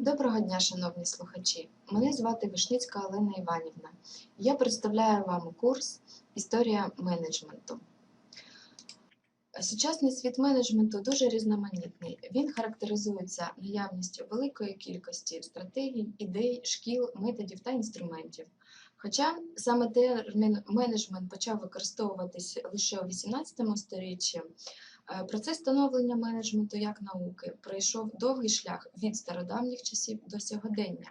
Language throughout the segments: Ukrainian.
Доброго дня, шановні слухачі! Мене звати Вишницька Олена Іванівна. Я представляю вам курс Історія менеджменту. Сучасний світ менеджменту дуже різноманітний. Він характеризується наявністю великої кількості стратегій, ідей, шкіл, методів та інструментів. Хоча саме термін менеджмент почав використовуватись лише у XVIII сторіччі, Процес становлення менеджменту як науки пройшов довгий шлях від стародавніх часів до сьогодення.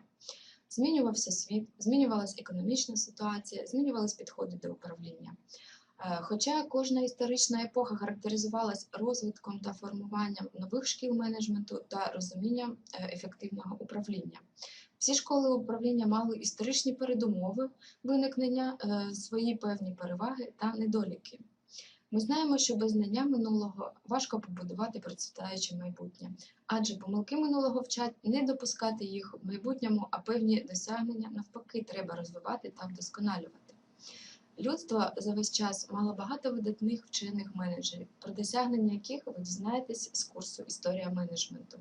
Змінювався світ, змінювалася економічна ситуація, змінювались підходи до управління. Е, Хоча кожна історична епоха характеризувалась розвитком та формуванням нових шкіл менеджменту та розумінням е, ефективного управління. Всі школи управління мали історичні передумови виникнення, е, свої певні переваги та недоліки. Ми знаємо, що без знання минулого важко побудувати процвітаюче майбутнє, адже помилки минулого вчать не допускати їх в майбутньому, а певні досягнення навпаки треба розвивати та вдосконалювати. Людство за весь час мало багато видатних вчених менеджерів, про досягнення яких ви дізнаєтесь з курсу Історія менеджменту.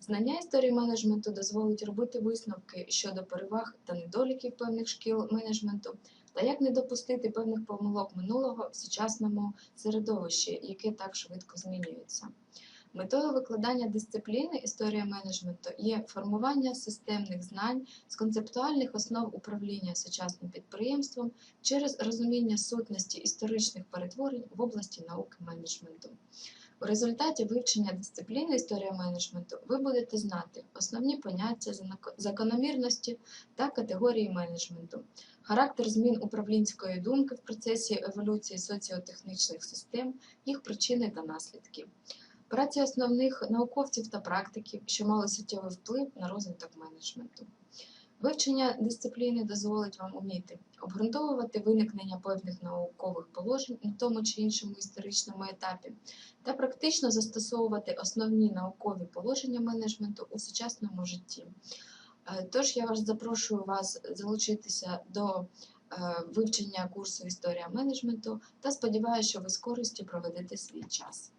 Знання історії менеджменту дозволить робити висновки щодо переваг та недоліків певних шкіл менеджменту, та як не допустити певних помилок минулого в сучасному середовищі, яке так швидко змінюється. Метою викладання дисципліни історія менеджменту є формування системних знань з концептуальних основ управління сучасним підприємством через розуміння сутності історичних перетворень в області науки менеджменту. У результаті вивчення дисципліни історія менеджменту ви будете знати основні поняття, закономірності та категорії менеджменту, характер змін управлінської думки в процесі еволюції соціотехнічних систем, їх причини та наслідки. Праці основних науковців та практиків, що мали суттєвий вплив на розвиток менеджменту. Вивчення дисципліни дозволить вам уміти обґрунтовувати виникнення певних наукових положень на тому чи іншому історичному етапі та практично застосовувати основні наукові положення менеджменту у сучасному житті. Е, Тож я вас запрошую вас залучитися до е, вивчення курсу Історія менеджменту та сподіваюся, що ви з користю проведете свій час.